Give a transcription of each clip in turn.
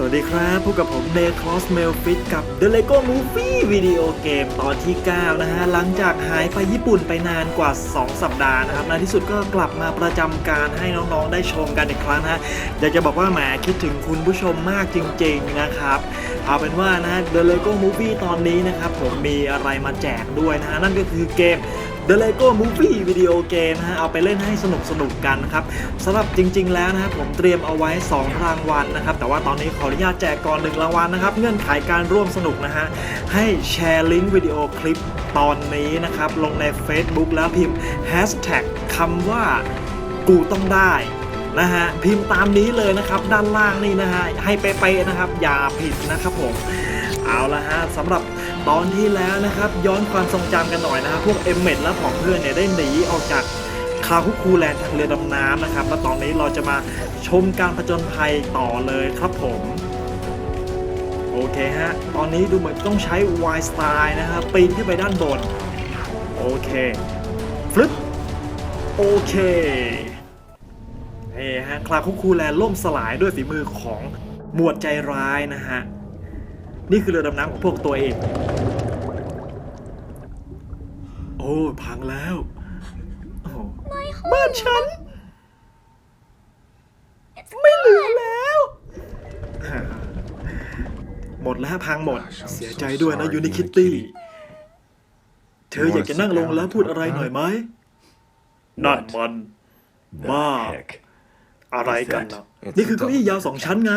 สวัสดีครับพบกับผมเดคอสเมลฟิตกับ The Lego Movie วิดีโอเกมตอนที่ 9 นะฮะ หลังจากหายไปญี่ปุ่นไปนานกว่า 2 สัปดาห์นะครับในที่สุดก็กลับมาประจำการให้น้องๆ ได้ชมกันอีกครั้งนะฮะอยากจะบอกว่าแหมคิดถึงคุณผู้ชมมากจริง ๆ นะครับ เอาเป็นว่านะ The Lego Movie ตอนนี้นะครับ ผมมีอะไรมาแจกด้วยนะฮะ นั่นก็คือเกม The Lego Movie วิดีโอเกมนะฮะเอาไปเล่นให้สนุกสนุกกันนะครับสำหรับจริง ๆ แล้วนะครับผมเตรียมเอาไว้ 2 รางวัลนะครับ แต่ว่าตอนนี้ขออนุญาตแจกก่อนหนึ่งรางวัลนะครับ เงื่อนไขการร่วมสนุกนะฮะให้แชร์ลิงก์วิดีโอคลิปตอนนี้นะครับ ลงใน Facebook แล้วพิมพ์ Hashtag คำว่ากูต้องได้นะฮะพิมพ์ตามนี้เลยนะครับ ด้านล่างนี่นะฮะให้เป๊ะๆนะครับ อย่าผิดนะครับผม เอาละฮะสำหรับ ตอนที่แล้วนะครับย้อนความทรงจำกันหน่อยนะครับพวกเอมเมดและของเพื่อนเนี่ยได้หนีออกจากคาคุคูแลนด์ทางเรือดำน้ำนะครับและตอนนี้เราจะมาชมการผจญภัยต่อเลยครับผม โอเคฮะ ตอนนี้ดูเหมือนต้องใช้ Y Style นะครับปีนขึ้นไปด้านบน โอเคฟลิปโอเคเฮ้ฮะคลาคุคูแลนด์ล่มสลายด้วยฝีมือของหมวดใจร้ายนะฮะ นี่คือเรือดำน้ำของพวกตัวเอง โอ้พังแล้วโอ้บ้านฉัน ไม่เหลือแล้ว หมดแล้วพังหมด เสียใจด้วยนะยูนิคิตตี้ เธออยากจะนั่งลงแล้วพูดอะไรหน่อยไหมนั่นมันบ้าอะไรกันนะนี่คือเก้าอี้ยาวสองชั้นไง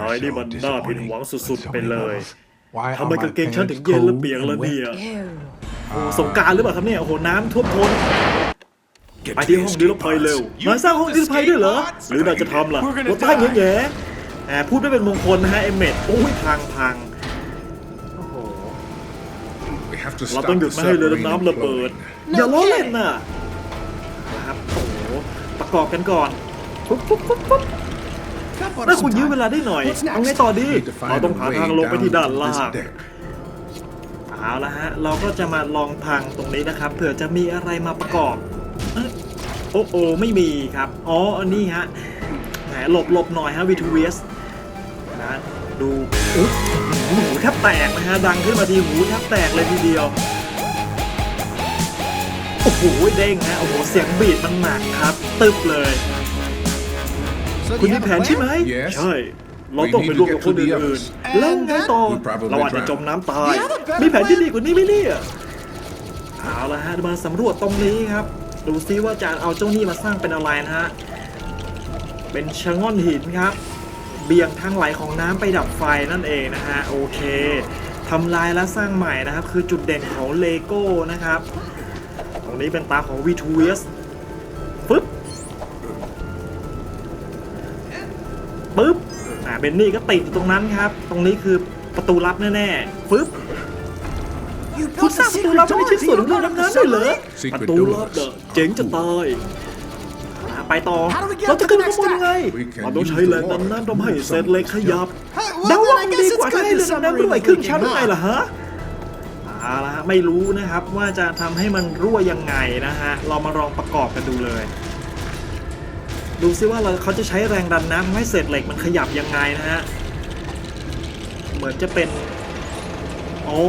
นายนี่มันน่าผิดหวังสุดๆไปเลยทำไมกางเกงฉันถึงเย็นและเปียกละเนี่ยโอ้สงกรารหรือเปล่าครับเนี่ยโอ้โหน้ำท่วมท้นไปที่ห้องนิรภัยเร็วนายสร้างห้องนิรภัยด้วยเหรอ หรือนายจะทำล่ะรถใต้แง่แง่ๆแหมพูดไม่เป็นมงคลนะฮะเอมเมดโอ้ยพังพังโอ้โหเราต้องหยุดไม่ให้เรือดำน้ำระเบิด อย่าล้อเล่นน่ะนะครับโอ้โหประกอบกันก่อนปุ๊บปุ๊บปุ๊บปุ๊บ ถ้าคุณยื้อเวลาได้หน่อยเอาไงต่อดีเราต้องหาทางลงไปที่ด้านล่างเอาละฮะ เราก็จะมาลองทางตรงนี้นะครับ เผื่อจะมีอะไรมาประกอบเอ๊ะโอ้โอไม่มีครับ อ๋อ อันนี้ฮะ แหม หลบหลบหน่อยฮะ V2S นะ ดูอุ๊ยหูแทบแตกนะฮะ ดังขึ้นมาทีหูแทบแตกเลยทีเดียว โอ้โห เด้งฮะ โอ้โห เสียงบีดมันหนักครับ ตึบเลย คุณมีแผนใช่ไหม Yes ใช่ เราต้องไปร่วมกับคนอื่นๆแล้วไงต่อ We'll probably เราอาจจะ drown. จมน้ำตาย มีแผนที่ดีกว่านี้ไหมเนี่ยเอาละฮะมาสำรวจตรงนี้ครับ ดูซิว่าจะเอาเจ้านี่มาสร้างเป็นอะไรนะฮะ เป็นชะง่อนหินครับ เบี่ยงทางไหลของน้ำไปดับไฟนั่นเองนะฮะ โอเคทำลายและสร้างใหม่นะครับ คือจุดเด่นของเลโก้นะครับ ตรงนี้เป็นตาของ V2S ฟึ ปึ๊บอ่าเบนนี่ก็ติดอยู่ตรงนั้นครับ ตรงนี้คือประตูลับแน่ๆฟึบคุณสร้างประตูลับไม่ใช่ส่วนของเรื่องนั้นด้วยเหรอ Secret ประตูลับเด้อเจ๋งจะตายอ่าไปต่อ How do we get เราจะ up to ขึ้น the ข้างบน next ยังไง We can เราต้องใช้ use the แรงดัน water. น้ำทำให้เศษเหล็กขยับ Hey, well, เดา then ว่า I มัน guess ดี it's กว่าถ้า good ให้ the เรือดำน้ำ submarine รั่ว was ครึ่งชั้น leaking, ไง huh? ล่ะฮะเอาละฮะไม่รู้นะครับว่าจะทำให้มันรั่วยังไงนะฮะ เรามาลองประกอบกันดูเลย ดูซิว่าเราเขาจะใช้แรงดันน้ำทำให้เศษเหล็กมันขยับยังไงนะฮะ เหมือนจะเป็น โอ้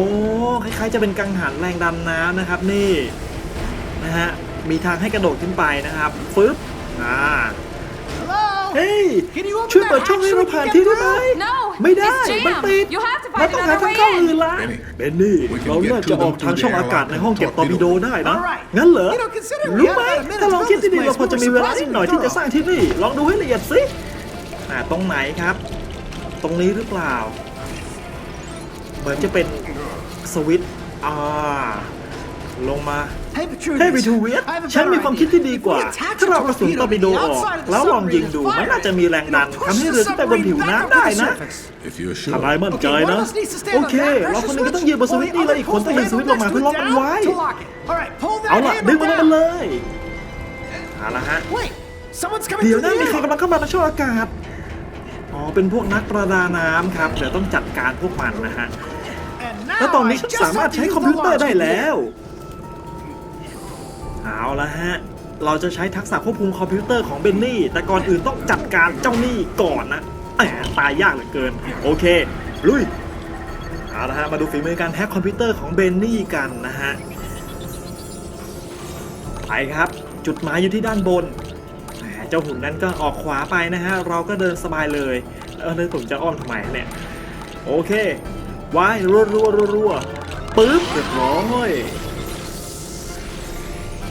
คล้ายๆ จะเป็นกังหันแรงดันน้ำนะครับ นี่นะฮะมีทางให้กระโดดขึ้นไปนะครับฟึบอ่า Hello? เฮ้ย Can you open ช่วย that เปิดช่อง hatch ให้ so เรา we can ผ่าน get ที่ได้ไหม through? No, ไม่ได้ it's jammed. มันติดา find ต้องหา another ทาง way เข้า in. อื่นละ Benny, เบนนี่ we can เรา get น่า to จะ them ออกทาง through ช่อง the อากาศ airlock ในห้องเก็บตอร์ปิโดได้นะ Alright. งั้นเหรอ You know, considering we รู้ไหม haven't had a minute ถ้าลอง to คิด build ดี this ๆเราพอ place, จะ we มี were เวลานิดหน่อยที่จะ surprisingly สร้างที่นี่ ลองดูให้ละเอียดสิอ่าตรงไหนครับ ตรงนี้หรือเปล่า เหมือนจะเป็นสวิตช์อ่า ลงมา Hey, Petrudius. เฮ้ยวิทูเวีย I have a ฉัน better มีความคิด idea. ที่ดีกว่า If we attach ถ้าเรา a เอากระสุน torpedo ตอร์ปิโด to the ออก outside of the แล้วลองยิง submarine ดู and มัน fire น่าจะมีแรงดัน it, you know, ทำให้ push เรือ the ขึ้นไปบน submarine ผิว back น้ำ up ได้ to the นะ surface. If you're ถ้า sure. นายมั่นใจ Okay, one นะ of us needs to stand โอ on เค that เรา pressure คนหนึงก็ switch, ต้องยืนบนสวิตช์ while นี่ the แล้วอีกคน other ต้องดึง pulls ส the วิตช์ลงมา handle เพื่อล็อกมัน next to ไว้ it down to lock it. All right, pull that เอาล่ะ handle ดึงมันลงมา down. เลยเอาละฮะ Wait, someone's coming เดี๋ยว through นะ the มีใคร air. กำลังเข้ามาในช่องอากาศ อ๋อ เป็นพวกนักประดาน้ำครับ เดี๋ยวต้องจัดการพวกมันนะฮะ And แล้ว now ตอน I นี้ฉัน just สามารถ have to ใช้ use คอม the พิวเตอร์ launch ได้ key. แล้ว เอาละฮะ เราจะใช้ทักษะควบคุมคอมพิวเตอร์ของเบนนี่ แต่ก่อนอื่นต้องจัดการเจ้านี่ก่อนนะแหมตายยากเหลือเกิน โอเค ลุย เอาละฮะ มาดูฝีมือการแฮกคอมพิวเตอร์ของเบนนี่กันนะฮะ ไปครับ จุดหมายอยู่ที่ด้านบนแหมเจ้าหุ่นนั้นก็ออกขวาไปนะฮะ เราก็เดินสบายเลย เออเลยผมจะอ้อมทำไมเนี่ย โอเคว่ายรัวรัวรัวรัวปึ๊บเรียบร้อย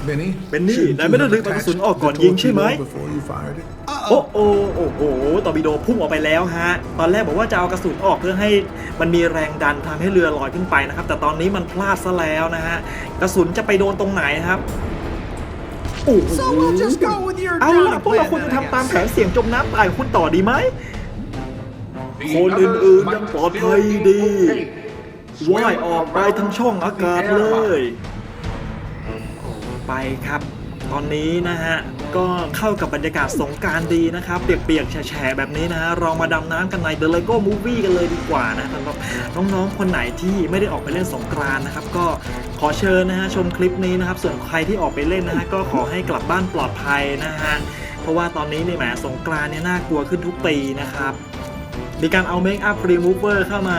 เบนนี่ shouldn't นาย you ไม่ได้ have ดึงปลอกกระสุน attached ออกก่อน the ยิงใช่ไหม torpedo before you fired it? โอ้โอ้โอ้โหตอร์ปิโดพุ่งออกไปแล้วฮะ ตอนแรกบอกว่าจะเอากระสุนออกเพื่อให้มันมีแรงดันทำให้เรือลอยขึ้นไปนะครับ แต่ตอนนี้มันพลาดซะแล้วนะฮะ กระสุนจะไปโดนตรงไหนครับโอ้โห So we'll just go with your เอาล่ะ drowning พวกเรา plan ควร then, จะ I ทำตาม guess. แผนเสี่ยงจมน้ำตายของคุณต่อดีไหม The คน others อื่นๆ might ยังปลอด still ภัย be ดี okay. ว่ายออกไปทั้งช่องอากาศเลย ไปครับ ตอนนี้นะฮะก็เข้ากับบรรยากาศสงการดีนะครับเปียกๆแฉะแบบนี้นะฮะเรามาดำน้ำกันใน The Lego Movie กันเลยดีกว่านะสำหรับน้องๆคนไหนที่ไม่ได้ออกไปเล่นสงกรานนะครับ ก็ขอเชิญนะฮะชมคลิปนี้นะครับ ส่วนใครที่ออกไปเล่นนะฮะก็ขอให้กลับบ้านปลอดภัยนะฮะเพราะว่าตอนนี้เนี่ยแหมสงกรานเนี่ยน่ากลัวขึ้นทุกปีนะครับมีการเอาเมคอัพรีมูเวอร์เข้ามา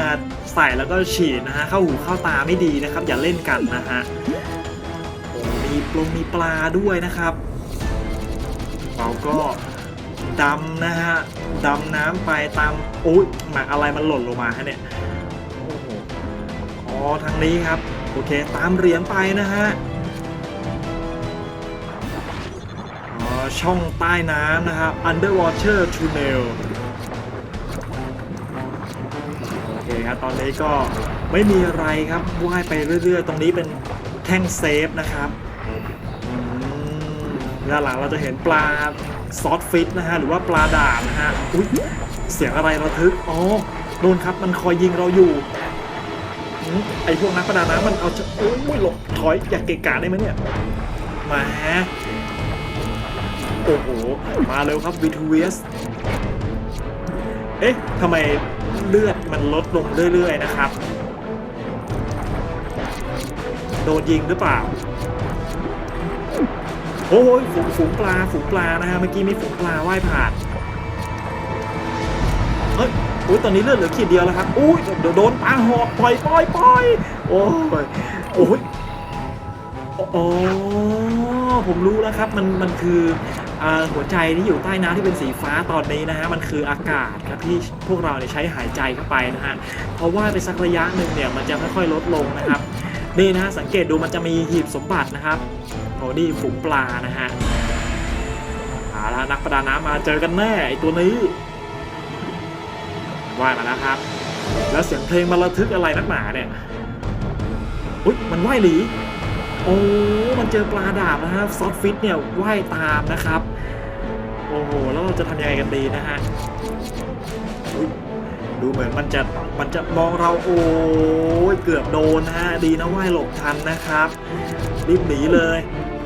ใส่แล้วก็ฉีดนะฮะเข้าหูเข้าตาไม่ดีนะครับ อย่าเล่นกันนะฮะ มีปลงมีปลาด้วยนะครับ เราก็ดำนะฮะดำน้ำไปตามโอ้ยหมาอะไรมันหล่นลงมาฮะเนี่ยโอ้โหอ๋อทางนี้ครับ โอเคตามเหรียญไปนะฮะอ๋อช่องใต้น้ำนะครับ underwater tunnel โอเคครับ ตอนนี้ก็ไม่มีอะไรครับว่ายไปเรื่อยๆ ตรงนี้เป็นแท่งเซฟนะครับ ด้านหลังเราจะเห็นปลาซอสฟิตนะฮะหรือว่าปลาด่าบนะฮะอุ๊ยเสียงอะไรระทึกอ๋อโดนครับมันคอยยิงเราอยู่อไอพวกนักประดาน้ำมันเอาจะโอ้ยหลบถอยอยากเกะกะได้ไหมเนี่ยมาโอ้โหมาเร็วครับ V2S เอ๊ะทำไมเลือดมันลดลงเรื่อยๆนะครับ โดนยิงหรือเปล่า โอ้ยฝูงฝูงปลาฝูงปลานะฮะเมื่อกี้มีฝูงปลาว่ายผ่านเฮ้ยโอ้ยตอนนี้เลือดเหลือขีดเดียวแล้วครับอุ้ยเดี๋ยวโดนปลาหอกปล่อยปล่อยปล่อยโอ้ยโอ้ยอ๋อผมรู้แล้วครับมันมันคืออ่าหัวใจที่อยู่ใต้น้ำที่เป็นสีฟ้าตอนนี้นะฮะมันคืออากาศครับที่พวกเราเนี่ยใช้หายใจเข้าไปนะฮะเพราะว่าไปสักระยะหนึ่งเนี่ยมันจะค่อยๆลดลงนะครับ นี่นะฮะสังเกตดูมันจะมีหีบสมบัตินะครับโอ้นี่ฝูงปลานะฮะเอาละนักประดาน้ำมาเจอกันแน่ไอตัวนี้ว่ายมาแล้วครับ แล้วเสียงเพลงมาระทึกอะไรนักหนาเนี่ยอุ๊ยมันว่ายหนีโอ้ มันเจอปลาดาบนะครับซอฟฟิตเนี่ยว่ายตามนะครับ โอ้โห แล้วเราจะทำยังไงกันดีนะฮะ ดูเหมือนมันจะมันจะมองเราโอ้ยเกือบโดนนะฮะดีนะว่ายหลบทันนะครับรีบหนีเลย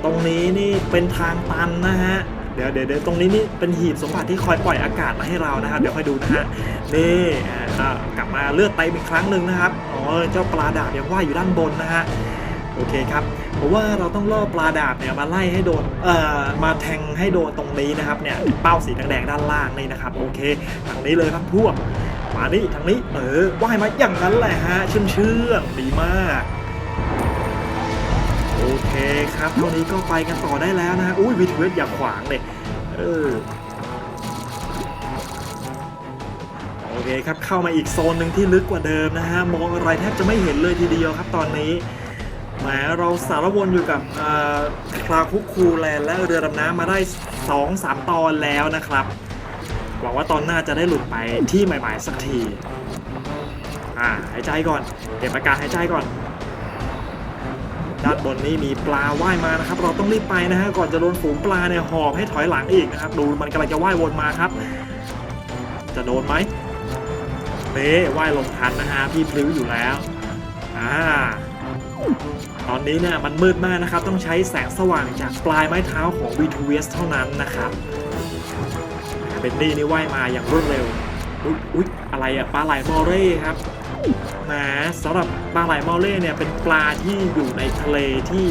ตรงนี้นี่เป็นทางตันนะฮะเดี๋ยวเดี๋ยวตรงนี้นี่เป็นหีบสมบัติที่คอยปล่อยอากาศมาให้เรานะครับ เดี๋ยวค่อยดูนะฮะนี่กลับมาเลือดไตอีกครั้งหนึ่งนะครับอ๋อเจ้าปลาดาบยังว่ายอยู่ด้านบนนะฮะโอเคครับเพราะว่าเราต้องล่อปลาดาบเนี่ยมาไล่ให้โดนเอ่อมาแทงให้โดนตรงนี้นะครับเนี่ยเป้าสีแดงๆด้านล่างนี่นะครับโอเคทางนี้เลยครับพวก มานี่ทางนี้ เออว่ายมาอย่างนั้นแหละฮะเชื่องเชื่องดีมาก โอเคครับเท่านี้ก็ไปกันต่อได้แล้วนะฮะอุ้ยวีทเวสอย่าขวางเลยเออโอเคครับเข้ามาอีกโซนหนึ่งที่ลึกกว่าเดิมนะฮะมองอะไรแทบจะไม่เห็นเลยทีเดียวครับตอนนี้แหมเราสารวนอยู่กับคลาคุกคูแลนและเรือดำน้ำมาได้ 2-3 ตอนแล้วนะครับ หวังว่าตอนหน้าจะได้หลุดไปที่ใหม่ๆสักที อ่าหายใจก่อนเก็บอากาศหายใจก่อนด้านบนนี้มีปลาว่ายมานะครับ เราต้องรีบไปนะฮะก่อนจะโดนฝูงปลาเนี่ยหอบให้ถอยหลังอีกนะครับ ดูมันกำลังจะว่ายวนมาครับ จะโดนไหมเน่ว่ายลงทันนะฮะพี่พลิ้วอยู่แล้วอ่าตอนนี้เนี่ยมันมืดมากนะครับ ต้องใช้แสงสว่างจากปลายไม้เท้าของ V2S เท่านั้นนะครับ เบนดี้นี่ว่ายมาอย่างรวดเร็วอุ๊ยอุ๊ยอะไรอะปลาไหลมอเร่ครับแหมสำหรับปลาไหลมอเร่เนี่ยเป็นปลาที่อยู่ในทะเลที่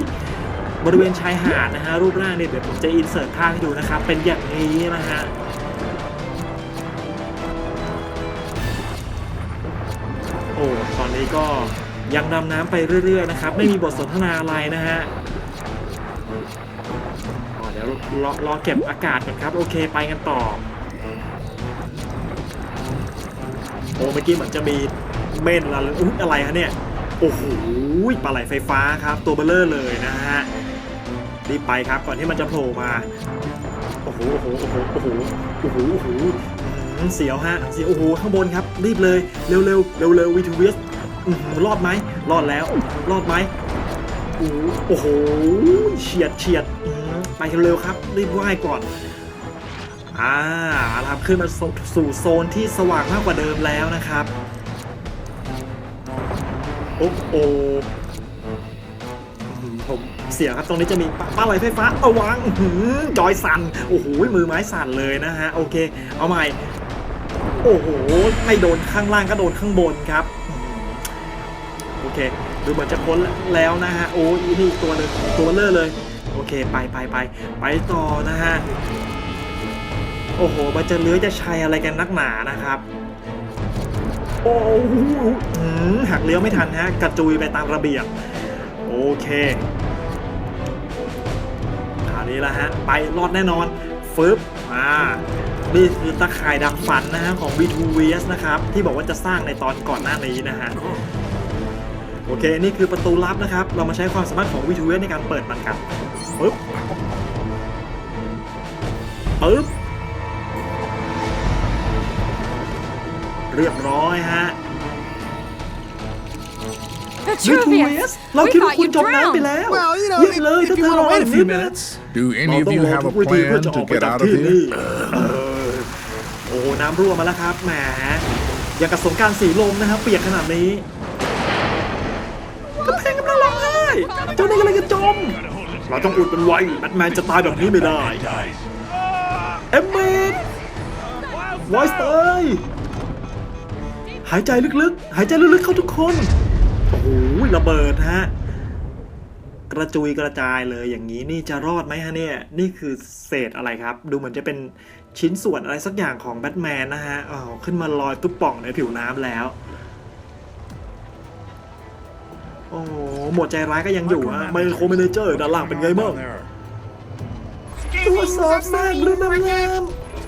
บริเวณชายหาดนะฮะรูปร่างเนี่ยเดี๋ยวผมจะอินเสิร์ตภาพให้ดูนะครับเป็นอย่างนี้นะฮะโอ้ตอนนี้ก็ยังดำน้ำไปเรื่อย ๆ นะครับ ไม่มีบทสนทนาอะไรนะฮะอ๋อเดี๋ยวรอรอเก็บอากาศก่อนครับ โอเคไปกันต่อ อ้เมื่อกี้เหมือนจะมีเม่นอะไรอะไรฮะเนี่ย โอ้โหปลาไหลไฟฟ้าครับ ตัวเบลเลอร์เลยนะฮะรีบไปครับก่อนที่มันจะโผล่มา โอ้โหโอ้โหโอ้โหโอ้โหโอ้โหโอ้โหเสียวฮะเสียวโอ้โหข้างบนครับ รีบเลยเร็วเร็วเร็วเร็ววีทูเวสรอดไหมรอดแล้วรอดไหมโอ้โหเฉียดเฉียดไปเร็วครับรีบว่ายก่อน อ่าครับขึ้นมาสู่สู่โซนที่สว่างมากกว่าเดิมแล้วนะครับโอ้โหอื้อหือผมเสียครับตรงนี้จะมีปลาลาไหลไฟฟ้าเอาวางหือจอยสั่นโอ้โหมือไม้สั่นเลยนะฮะโอเค เอาใหม่ โอ้โหไม่โดนข้างล่างก็โดนข้างบนครับโอเคดูเหมือนจะพ้นแล้วนะฮะโอ้ยนี่อีกตัวหนึงตัวเลอะเลย โอเคไปไปไปไปต่อนะฮะ โอ้โหมันจะเลื้อยจะชัยอะไรกันนักหนานะครับ โอ้โหหักเลี้ยวไม่ทันฮะ กระจุยไปตามระเบียบ โอเคคราวนี้ละฮะ ไปรอดแน่นอนฟึบอ่านี่คือตะข่ายดักฝันนะฮะของ B2VS นะครับ ที่บอกว่าจะสร้างในตอนก่อนหน้านี้นะฮะโอเค นี่คือประตูลับนะครับ เรามาใช้ความสามารถของ B2VS ในการเปิดมันกันปึ๊บปึ๊บ เรียบร้อยฮะ Vitruvius! เรา We คิดว่า thought คุณ you จมน้ำไป drowned! แล้ว Well, you know, เยี่ยม if, เลย if ถ้า you เธอ want ร to อ wait อี a ก few นิดนะ minutes. Do เรา any ต้ of อง you รอ have ทุ a กวิธีเพื่อ plan จะอ to อกไป get จาก out of ที่นี่ here? เออโอ้โหน้ำรั่วมาแล้วครับแหมอย่างกับสงกรารสีลมนะครับเปียกขนาดนี้กำแพงกำลังร้องไห้เจ้านี่กำลังจะจม เราต้องอุดมันไว้แบทแมนจะตายแบบนี้ไม่ได้ เอมเมดไวส์เตย หายใจลึกๆ หายใจลึกๆ เข้าทุกคน โอ้โหระเบิดฮะ กระจุยกระจายเลยอย่างนี้นี่จะรอดไหมฮะเนี่ย นี่คือเศษอะไรครับ ดูเหมือนจะเป็นชิ้นส่วนอะไรสักอย่างของแบทแมนนะฮะอ้าวขึ้นมาลอยตุ๊บป่องในผิวน้ำแล้ว โอ้โหหมวดใจร้ายก็ยังอยู่ฮะไมโครเมเนเจอร์ด้านล่างเป็นไงบ้างตรวจสอบซากเรือดำน้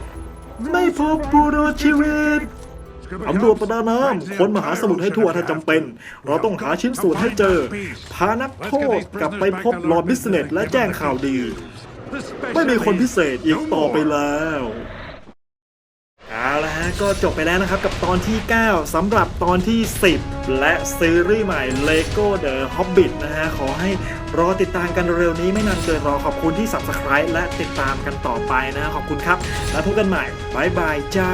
ำไม่พบผู้รอดชีวิต ตำรวจประดาน้ำค้นมหาสมุทรให้ทั่วถ้าจำเป็น เราต้องหาชิ้นส่วนให้เจอ พานักโทษกลับไปพบลอร์ดบิสเนสและแจ้งข่าวดี ไม่มีคนพิเศษอีกต่อไปแล้วเอาละฮะก็จบไปแล้วนะครับกับตอนที่ 9สำหรับตอนที่ 10 และซีรีส์ใหม่ Lego The Hobbit นะฮะขอให้รอติดตามกันเร็วนี้ไม่นานเกินรอขอบคุณที่ Subscribe และติดตามกันต่อไปนะขอบคุณครับ แล้วพบกันใหม่บายบายจ้า